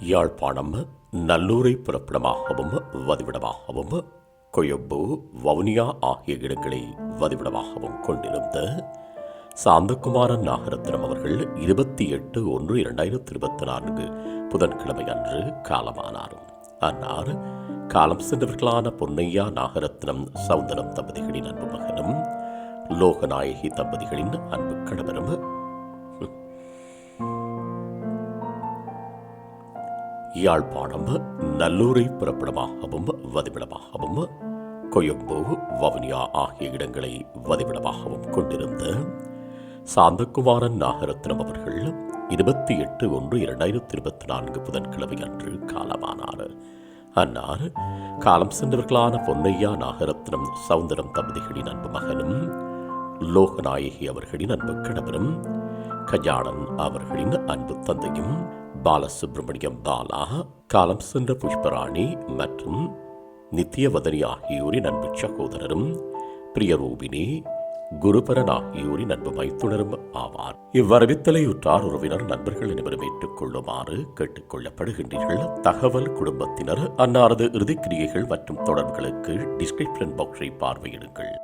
யாழ்ப்பாணம் நல்லூரை புறப்படமாகவும் வதிவிடமாகவும் கொயப்பு வவுனியா ஆகிய இடங்களை வதிவிடமாகவும் கொண்டிருந்த சாந்தகுமாரன் நாகரத்னம் அவர்கள் இருபத்தி எட்டு ஒன்று இரண்டாயிரத்தி இருபத்தி நான்கு புதன்கிழமை அன்று காலமானார். அன்னார் காலம் சென்றவர்களான பொன்னையா நாகரத்னம் சவுந்தரம் தம்பதிகளின் அன்பு மகனும் லோகநாயகி தம்பதிகளின் அன்பு கணவரும் யாழ்ப்பாணம் நல்லூரை புறப்படமாகவும் வதிவிடமாகவும் கொயம்பு வவுனியா ஆகிய இடங்களை வதிவிடமாகவும் கொண்டிருந்த சாந்தகுமாரன் நாகரத்னம் அவர்கள் இருபத்தி எட்டு ஒன்று இரண்டாயிரத்தி இருபத்தி நான்கு புதன்கிழமை அன்று காலமானார். அன்னார் காலம் சென்றவர்களான பொன்னையா நாகரத்னம் சவுந்தரம் தம்பதிகளின் அன்பு மகனும் லோகநாயகி அவர்களின் அன்பு கணவரும் கஜானன் அவர்களின் அன்பு தந்தையும் பாலசுப்ரமணியம் பாலா காலம் சென்ற புஷ்பராணி மற்றும் நித்தியவதனி ஆகியோரின் அன்பு சகோதரரும் பிரியரூபினி குருபரன் ஆகியோரின் அன்பு மைத்துணரும் ஆவார். இவ்வரவித்தலையுற்றார் உறவினர் நண்பர்கள் அனைவரும் ஏற்றுக்கொள்ளுமாறு கேட்டுக்கொள்ளப்படுகின்றீர்கள். தகவல் குடும்பத்தினர் அன்னாரது இறுதிக்கிரியைகள் மற்றும் தொடர்புகளுக்கு டிஸ்கிரிப்ஷன் பாக்ஸை பார்வையிடுங்கள்.